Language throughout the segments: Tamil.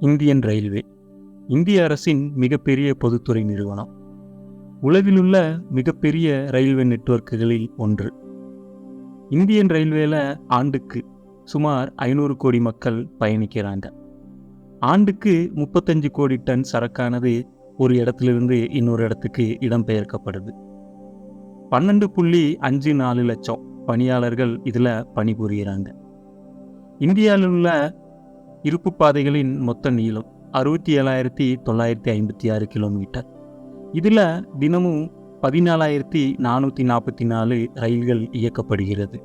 இந்தியன் ரயில்வே இந்திய அரசின் மிகப்பெரிய பொதுத்துறை நிறுவனம். உலகிலுள்ள மிகப்பெரிய ரயில்வே நெட்வொர்க்குகளில் ஒன்று. இந்தியன் ரயில்வேல ஆண்டுக்கு சுமார் ஐநூறு கோடி மக்கள் பயணிக்கிறாங்க. ஆண்டுக்கு முப்பத்தஞ்சு கோடி டன் சரக்கானது ஒரு இடத்திலிருந்து இன்னொரு இடத்துக்கு இடம்பெயர்க்கப்படுது. பன்னெண்டு புள்ளி அஞ்சு நாலு லட்சம் பணியாளர்கள் இதில் பணிபுரிகிறாங்க இந்தியாவில் உள்ள இருப்பு பாதைகளின் மொத்த நீளம் அறுபத்தி ஏழாயிரத்தி தொள்ளாயிரத்தி ஐம்பத்தி ஆறு கிலோமீட்டர் இதில் தினமும் பதினாலாயிரத்தி நானூற்றி நாற்பத்தி நாலு ரயில்கள் இயக்கப்படுகிறது.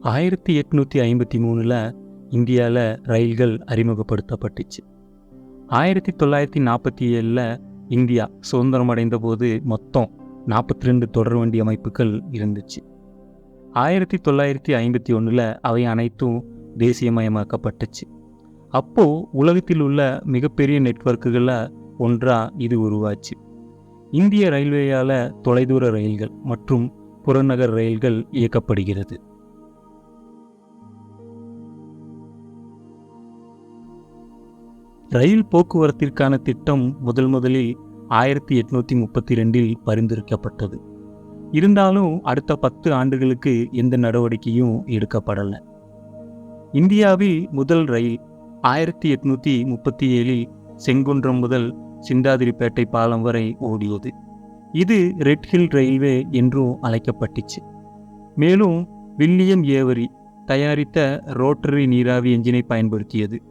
ஆயிரத்தி எட்நூற்றி ஐம்பத்தி மூணில் இந்தியாவில் ரயில்கள் அறிமுகப்படுத்தப்பட்டுச்சு. ஆயிரத்தி தொள்ளாயிரத்தி நாற்பத்தி ஏழில் இந்தியா சுதந்திரம் அடைந்த போது மொத்தம் நாற்பத்தி ரெண்டு தொடர்வண்டி அமைப்புகள் இருந்துச்சு. ஆயிரத்தி தொள்ளாயிரத்தி ஐம்பத்தி ஒன்றில் அவை அனைத்தும் தேசியமயமாக்கப்பட்டுச்சு. அப்போது உலகத்தில் உள்ள மிகப்பெரிய நெட்வொர்க்குகளில் ஒன்றாக இது உருவாச்சு. இந்திய ரயில்வேயால் தொலைதூர ரயில்கள் மற்றும் புறநகர் ரயில்கள் இயக்கப்படுகிறது. ரயில் போக்குவரத்திற்கான திட்டம் முதல் முதலில் ஆயிரத்தி எட்நூற்றி முப்பத்தி ரெண்டில் பரிந்துரைக்கப்பட்டது. இருந்தாலும் அடுத்த பத்து ஆண்டுகளுக்கு எந்த நடவடிக்கையும் எடுக்கப்படலை. இந்தியாவில் முதல் ரயில் ஆயிரத்தி எட்நூற்றி முப்பத்தி ஏழில் செங்குன்றம் முதல் சிந்தாதிரிப்பேட்டை பாலம் வரை ஓடியது. இது ரெட் ஹில் ரயில்வே என்றும் அழைக்கப்பட்டுச்சு. மேலும் வில்லியம் ஏவரி தயாரித்த ரோட்டரி நீராவி என்ஜினை பயன்படுத்தியது.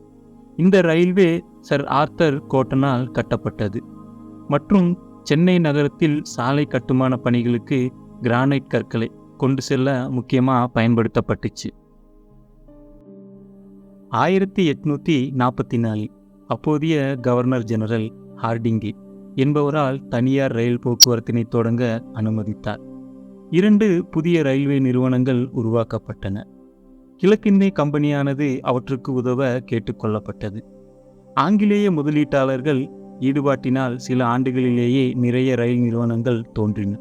இந்த ரயில்வே சர் ஆர்த்தர் கோட்டனால் கட்டப்பட்டது. மற்றும் சென்னை நகரத்தில் சாலை கட்டுமான பணிகளுக்கு கிரானைட் கற்களை கொண்டு செல்ல முக்கியமாக பயன்படுத்தப்பட்டுச்சு. ஆயிரத்தி எட்நூற்றி நாற்பத்தி நாலில் அப்போதைய கவர்னர் ஜெனரல் ஹார்டிங்கி என்பவரால் தனியார் ரயில் போக்குவரத்தினை தொடங்க அனுமதித்தார். இரண்டு புதிய ரயில்வே நிறுவனங்கள் உருவாக்கப்பட்டன. கிழக்கிந்திய கம்பெனியானது அவற்றுக்கு உதவ கேட்டுக்கொள்ளப்பட்டது. ஆங்கிலேய முதலீட்டாளர்கள் ஈடுபாட்டினால் சில ஆண்டுகளிலேயே நிறைய ரயில் நிறுவனங்கள் தோன்றின.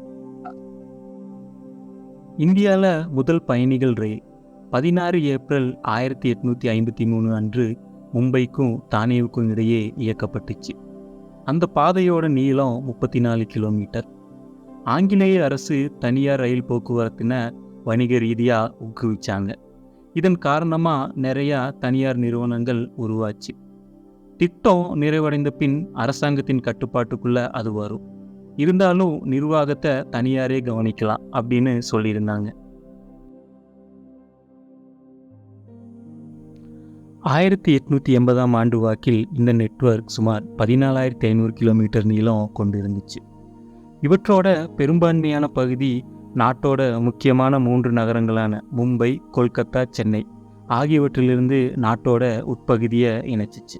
இந்தியாவில் முதல் பயணிகள் ரயில் பதினாறு ஏப்ரல் ஆயிரத்தி எட்நூற்றி ஐம்பத்தி மூணு அன்று மும்பைக்கும் தானேவுக்கும் இடையே இயக்கப்பட்டுச்சு. அந்த பாதையோட நீளம் முப்பத்தி நாலு கிலோமீட்டர். ஆங்கிலேய அரசு தனியார் ரயில் போக்குவரத்தின வணிக ரீதியாக ஊக்குவிச்சாங்க. இதன் காரணமாக நிறையா தனியார் நிறுவனங்கள் உருவாச்சு. திட்டம் நிறைவடைந்த பின் அரசாங்கத்தின் கட்டுப்பாட்டுக்குள்ள அது வரும். இருந்தாலும் நிர்வாகத்தை தனியாரே கவனிக்கலாம் அப்படின்னு சொல்லியிருந்தாங்க. ஆயிரத்தி எட்நூற்றி எண்பதாம் ஆண்டு வாக்கில் இந்த நெட்வொர்க் சுமார் பதினாலாயிரத்தி ஐநூறு கிலோமீட்டர் நீளம் கொண்டு இருந்துச்சு இவற்றோட பெரும்பான்மையான பகுதி நாட்டோட முக்கியமான மூன்று நகரங்களான மும்பை கொல்கத்தா சென்னை ஆகியவற்றிலிருந்து நாட்டோட உட்பகுதியை இணைச்சிச்சு.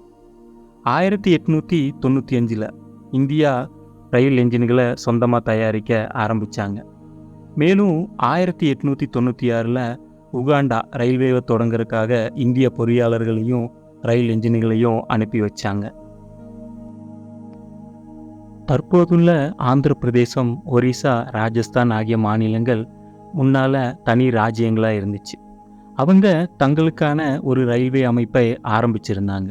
ஆயிரத்தி எட்நூற்றி தொண்ணூற்றி அஞ்சில் இந்தியா ரயில் என்ஜின்களை சொந்தமாக தயாரிக்க ஆரம்பித்தாங்க மேலும் ஆயிரத்தி எட்நூற்றி தொண்ணூற்றி ஆறில் உகாண்டா ரயில்வேவை தொடங்குறதுக்காக இந்திய பொறியாளர்களையும் ரயில் என்ஜின்களையும் அனுப்பி வச்சாங்க. தற்போதுள்ள ஆந்திர பிரதேசம் ஒரிசா ராஜஸ்தான் ஆகிய மாநிலங்கள் முன்னால் தனி ராஜ்யங்களாக இருந்துச்சு. அவங்க தங்களுக்கான ஒரு ரயில்வே அமைப்பை ஆரம்பிச்சிருந்தாங்க.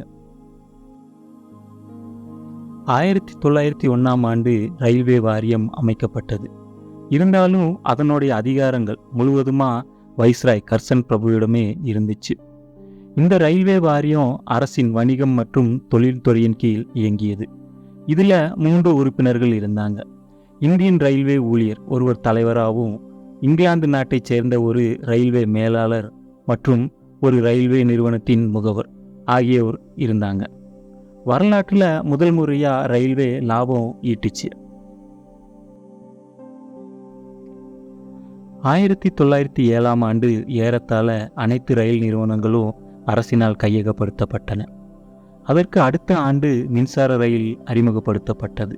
ஆயிரத்தி தொள்ளாயிரத்தி ஒன்றாம் ஆண்டு ரயில்வே வாரியம் அமைக்கப்பட்டது. இருந்தாலும் அதனுடைய அதிகாரங்கள் முழுவதுமாக வைஸ்ராய் கர்சன் பிரபுவிடமே இருந்துச்சு. இந்த ரயில்வே வாரியம் அரசின் வணிகம் மற்றும் தொழில்துறையின் கீழ் இயங்கியது. இதில் மூன்று உறுப்பினர்கள் இருந்தாங்க. இந்தியன் ரயில்வே ஊழியர் ஒருவர் தலைவராகவும் இங்கிலாந்து நாட்டைச் சேர்ந்த ஒரு ரயில்வே மேலாளர் மற்றும் ஒரு ரயில்வே நிறுவனத்தின் முகவர் ஆகியோர் இருந்தாங்க. வரலாற்றில் முதல் முறையாக ரயில்வே லாபம் ஈட்டுச்சு. ஆயிரத்தி தொள்ளாயிரத்தி ஏழாம் ஆண்டு ஏறத்தாழ அனைத்து ரயில் நிறுவனங்களும் அரசினால் கையகப்படுத்தப்பட்டன. அதற்கு அடுத்த ஆண்டு மின்சார ரயில் அறிமுகப்படுத்தப்பட்டது.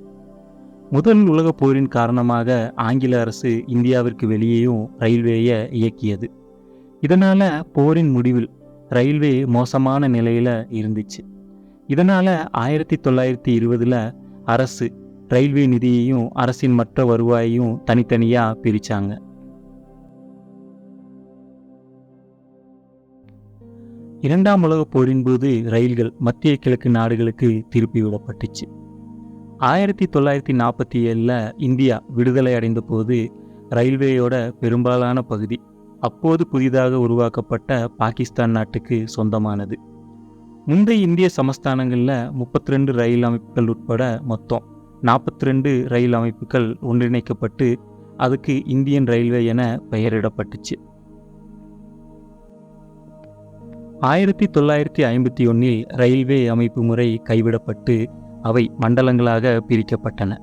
முதல் உலகப் போரின் காரணமாக ஆங்கில அரசு இந்தியாவிற்கு வெளியேயும் ரயில்வேயை இயக்கியது. இதனால் போரின் முடிவில் ரயில்வே மோசமான நிலையில் இருந்துச்சு. இதனால் ஆயிரத்தி தொள்ளாயிரத்தி இருபதுல அரசு ரயில்வே நிதியையும் அரசின் மற்ற வருவாயையும் தனித்தனியாக பிரிச்சாங்க. இரண்டாம் உலகப் போரின் போது ரயில்கள் மத்திய கிழக்கு நாடுகளுக்கு திருப்பி விடப்பட்டுச்சு. ஆயிரத்தி தொள்ளாயிரத்தி நாற்பத்தி ஏழில் இந்தியா விடுதலை அடைந்த போது ரயில்வேயோட பெரும்பாலான பகுதி அப்போது புதிதாக உருவாக்கப்பட்ட பாகிஸ்தான் நாட்டுக்கு சொந்தமானது. முந்தைய இந்திய சமஸ்தானங்களில் முப்பத்தி ரெண்டு ரயில் அமைப்புகள் உட்பட மொத்தம் நாற்பத்தி ரெண்டு ரயில் அமைப்புகள் ஒன்றிணைக்கப்பட்டு அதுக்கு இந்தியன் ரயில்வே என பெயரிடப்பட்டுச்சு. ஆயிரத்தி தொள்ளாயிரத்தி ஐம்பத்தி ஒன்றில் ரயில்வே அமைப்பு முறை கைவிடப்பட்டு அவை மண்டலங்களாக பிரிக்கப்பட்டன.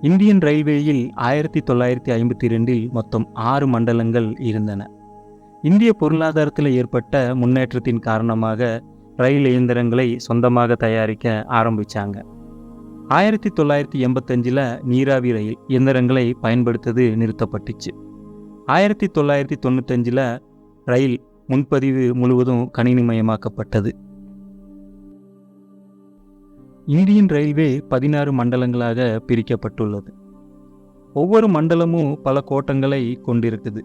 இந்தியன் ரயில்வேயில் ஆயிரத்தி தொள்ளாயிரத்தி ஐம்பத்தி ரெண்டில் மொத்தம் ஆறு மண்டலங்கள் இருந்தன. இந்திய பொருளாதாரத்தில் ஏற்பட்ட முன்னேற்றத்தின் காரணமாக ரயில் இயந்திரங்களை சொந்தமாக தயாரிக்க ஆரம்பித்தாங்க ஆயிரத்தி தொள்ளாயிரத்தி எண்பத்தஞ்சில் நீராவி ரயில் இயந்திரங்களை பயன்படுத்துவது நிறுத்தப்பட்டுச்சு. ஆயிரத்தி தொள்ளாயிரத்தி தொண்ணூத்தஞ்சில் ரயில் முன்பதிவு முழுவதும் கணினிமயமாக்கப்பட்டது. இந்தியன் ரயில்வே பதினாறு மண்டலங்களாக பிரிக்கப்பட்டுள்ளது. ஒவ்வொரு மண்டலமும் பல கோட்டங்களை கொண்டிருக்குது.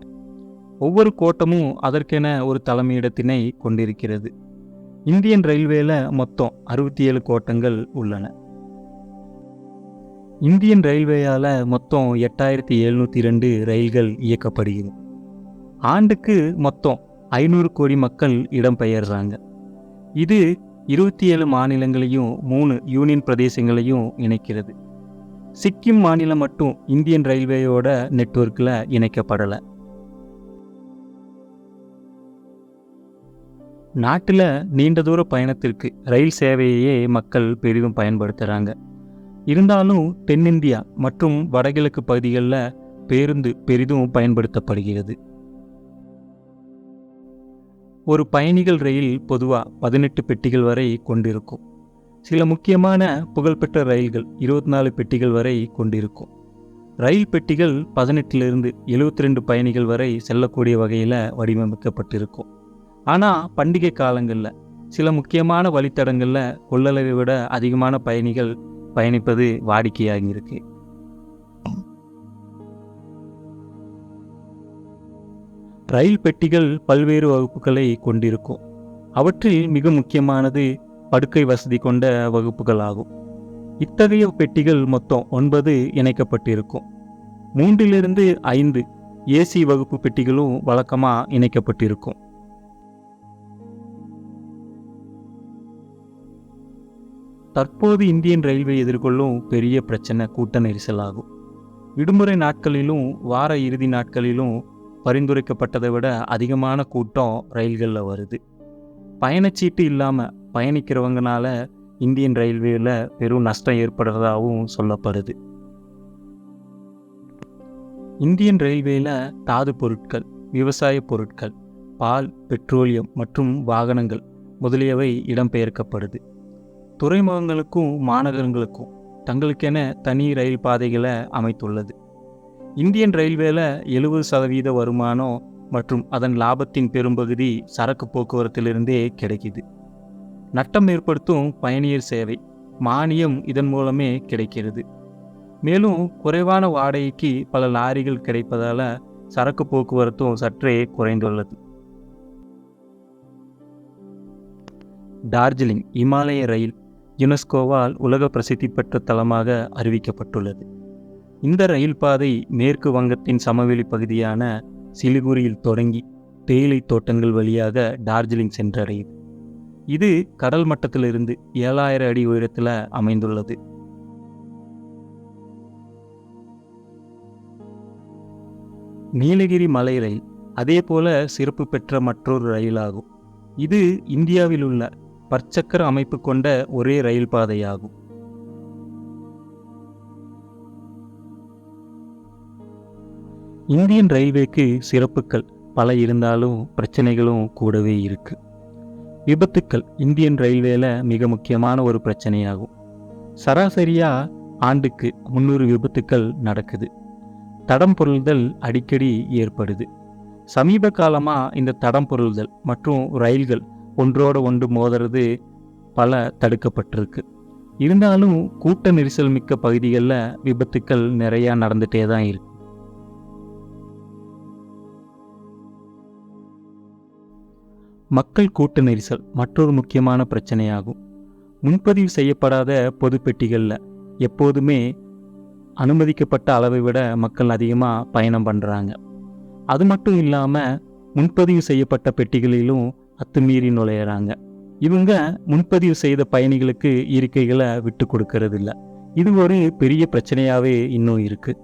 ஒவ்வொரு கோட்டமும் அதற்கென ஒரு தலைமையிடத்தினை கொண்டிருக்கிறது. இந்தியன் ரயில்வேல மொத்தம் அறுபத்தி ஏழு கோட்டங்கள் உள்ளன. இந்தியன் ரயில்வேயால் மொத்தம் எட்டாயிரத்தி எழுநூற்றி ரெண்டு ரயில்கள் இயக்கப்படுகிறது. ஆண்டுக்கு மொத்தம் ஐநூறு கோடி மக்கள் இடம்பெயர்றாங்க. இது இருபத்தி ஏழு மாநிலங்களையும் மூணு யூனியன் பிரதேசங்களையும் இணைக்கிறது. சிக்கிம் மாநிலம் மட்டும் இந்தியன் ரயில்வேயோட நெட்வொர்க்கில் இணைக்கப்படலை. நாட்டில் நீண்ட தூர பயணத்திற்கு ரயில் சேவையையே மக்கள் பெரிதும் பயன்படுத்துகிறாங்க இருந்தாலும் தென்னிந்தியா மற்றும் வடகிழக்கு பகுதிகளில் பேருந்து பெரிதும் பயன்படுத்தப்படுகிறது. ஒரு பயணிகள் ரயில் பொதுவாக பதினெட்டு பெட்டிகள் வரை கொண்டிருக்கும். சில முக்கியமான புகழ்பெற்ற ரயில்கள் இருபத்தி நாலு பெட்டிகள் வரை கொண்டிருக்கும். ரயில் பெட்டிகள் பதினெட்டிலிருந்து எழுபத்தி ரெண்டு பயணிகள் வரை செல்லக்கூடிய வகையில் வடிவமைக்கப்பட்டிருக்கும். ஆனால் பண்டிகை காலங்களில் சில முக்கியமான வழித்தடங்களில் கொள்ளளவை விட அதிகமான பயணிகள் பயணிப்பது வாடிக்கையாகியிருக்கு ரயில் பெட்டிகள் பல்வேறு வகுப்புகளை கொண்டிருக்கும். அவற்றில் மிக முக்கியமானது படுக்கை வசதி கொண்ட வகுப்புகள் ஆகும் இத்தகைய பெட்டிகள் மொத்தம் ஒன்பது இணைக்கப்பட்டிருக்கும். மூன்றிலிருந்து ஐந்து ஏசி வகுப்பு பெட்டிகளும் வழக்கமாக இணைக்கப்பட்டிருக்கும். தற்போது இந்தியன் ரயில்வே எதிர்கொள்ளும் பெரிய பிரச்சனை கூட்ட நெரிசல் ஆகும் விடுமுறை நாட்களிலும் வார இறுதி நாட்களிலும் பரிந்துரைக்கப்பட்டதை விட அதிகமான கூட்டம் ரயில்களில் வருது. பயணச்சீட்டு இல்லாமல் பயணிக்கிறவங்கனால இந்தியன் ரயில்வேயில் பெரும் நஷ்டம் ஏற்படுறதாகவும் சொல்லப்படுது. இந்தியன் ரயில்வேயில் தாது பொருட்கள் விவசாய பொருட்கள் பால் பெட்ரோலியம் மற்றும் வாகனங்கள் முதலியவை இடம்பெயர்க்கப்படுது. துறைமுகங்களுக்கும் மாநகரங்களுக்கும் தங்களுக்கென தனி ரயில் பாதைகளை அமைத்துள்ளது. இந்தியன் ரயில்வேல எழுபது சதவீத வருமானம் மற்றும் அதன் லாபத்தின் பெரும்பகுதி சரக்கு போக்குவரத்திலிருந்தே கிடைக்குது. நட்டம் ஏற்படுத்தும் பயணியர் சேவை மானியம் இதன் மூலமே கிடைக்கிறது. மேலும் குறைவான வாடகைக்கு பல லாரிகள் கிடைப்பதால் சரக்கு போக்குவரத்தும் சற்றே குறைந்துள்ளது. டார்ஜிலிங் இமாலய ரயில் யுனெஸ்கோவால் உலக பிரசித்தி பெற்ற தலமாக அறிவிக்கப்பட்டுள்ளது. இந்த ரயில் பாதை மேற்கு வங்கத்தின் சமவெளி பகுதியான சிலிகுரியில் தொடங்கி தேயிலை தோட்டங்கள் வழியாக டார்ஜிலிங் சென்றடையுது. இது கடல் மட்டத்திலிருந்து ஏழாயிரம் அடி உயரத்தில் அமைந்துள்ளது. நீலகிரி மலை ரயில் அதே போல சிறப்பு பெற்ற மற்றொரு ரயிலாகும். இது இந்தியாவில் உள்ள பற்சக்கர அமைப்பு கொண்ட ஒரே ரயில் பாதையாகும். இந்தியன் ரயில்வேக்கு சிறப்புகள் பல இருந்தாலும் பிரச்சனைகளும் கூடவே இருக்கு. விபத்துக்கள் இந்தியன் ரயில்வேல மிக முக்கியமான ஒரு பிரச்சனையாகும். சராசரியா ஆண்டுக்கு முந்நூறு விபத்துக்கள் நடக்குது. தடம் பொருள்தல் அடிக்கடி ஏற்படுது. சமீப காலமாக இந்த தடம் பொருள்தல் மற்றும் ரயில்கள் ஒன்றோடு ஒன்று மோதுறது பல தடுக்கப்பட்டிருக்கு. இருந்தாலும் கூட்ட நெரிசல் மிக்க பகுதிகளில் விபத்துக்கள் நிறையா நடந்துகிட்டே தான் இருக்கு. மக்கள் கூட்ட நெரிசல் மற்றொரு முக்கியமான பிரச்சனையாகும். முன்பதிவு செய்யப்படாத பொது பெட்டிகளில் எப்போதுமே அனுமதிக்கப்பட்ட அளவை விட மக்கள் அதிகமாக பயணம் பண்ணுறாங்க அது மட்டும் இல்லாமல் முன்பதிவு செய்யப்பட்ட பெட்டிகளிலும் அத்துமீறி நுழையிறாங்க. இவங்க முன்பதிவு செய்த பயணிகளுக்கு இருக்கைகளை விட்டு கொடுக்கறதில்ல. இது ஒரு பெரிய பிரச்சனையாகவே இன்னும் இருக்குது